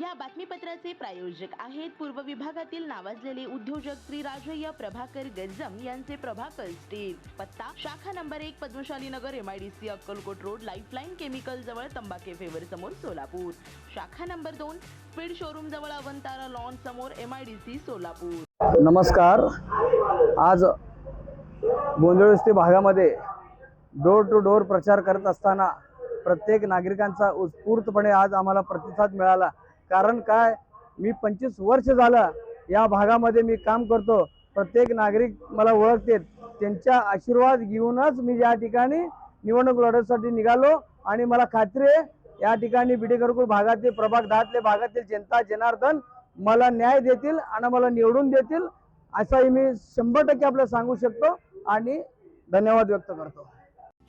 या बातमीपत्राचे प्रायोजक आहेत पूर्व विभागातील नावाजलेले उद्योजक श्री राजय्य प्रभाकर गजम यांचे प्रभाकर स्टील. पत्ता शाखा नंबर एक Padmashali Nagar MIDC Akkalkot road Lifeline chemical जवळ तंबाखे फेवर समोर सोलापूर. शाखा नंबर दोन स्पीड शोरूम जवळ अवंतारा लॉन समोर एमआयडीसी सोलापूर. नमस्कार. आज गोंधळस्ती भागामध्ये डोर टू डोर प्रचार करत असताना प्रत्येक नागरिकांचा उत्स्फूर्तपणे आज आम्हाला प्रतिसाद मिळाला. कारण काय? मी पंचवीस वर्ष झालं या भागामध्ये मी काम करतो. प्रत्येक नागरिक मला ओळखते त्यांच्या आशीर्वाद घेऊनच मी या ठिकाणी निवडणूक लढवण्यासाठी निघालो आणि मला खात्री आहे या ठिकाणी बिडेकरकुल भागातील प्रभाग दहातले भागातील जनता जनार्दन मला न्याय देतील आणि मला निवडून देतील असाही मी शंभर टक्के आपल्याला सांगू शकतो आणि धन्यवाद व्यक्त करतो.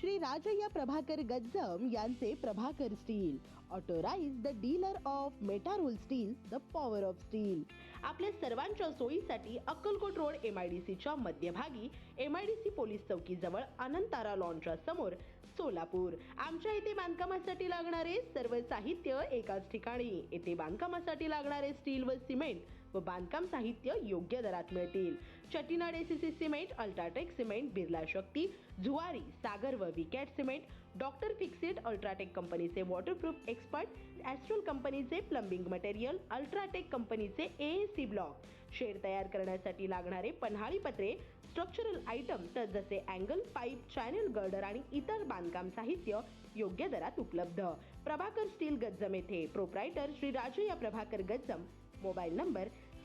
श्री राजय्या प्रभाकर गज्जम यांचे Prabhakar steel. Authorised the dealer of Metarol steel the power of steel आपल्या सर्वांच्या सोयीसाठी Akkalkot road M I D सीच्या मध्यभागी M I D C police चौकीजवळ Anantara लॉनच्या समोर सोलापूर. आमच्या इथे बांधकामासाठी लागणारे सर्व साहित्य एकाच ठिकाणी. येथे बांधकामासाठी लागणारे स्टील व सिमेंट व बांधकाम साहित्य योग्य दरात मिळतील. Chettinad ACC cement UltraTech cement Birla Shakti Zuari Sagar व Vicat cement doctor Fixit UltraTech कंपनीचे वॉटरप्रूफ एक्सपर्ट ॲस्ट्रोल कंपनीचे प्लंबिंग मटेरियल अल्ट्राटेक कंपनीचे ए सी ब्लॉक शेड तयार करण्यासाठी लागणारे पन्हाळी पत्रे स्ट्रक्चरल आयटम तर जसे अँगल पाईप चॅनल गर्डर आणि इतर बांधकाम साहित्य योग्य दरात उपलब्ध. प्रभाकर स्टील गज्जम येथे. प्रोप्रायटर श्री राजू या प्रभाकर गज्जम मोबाईल नंबर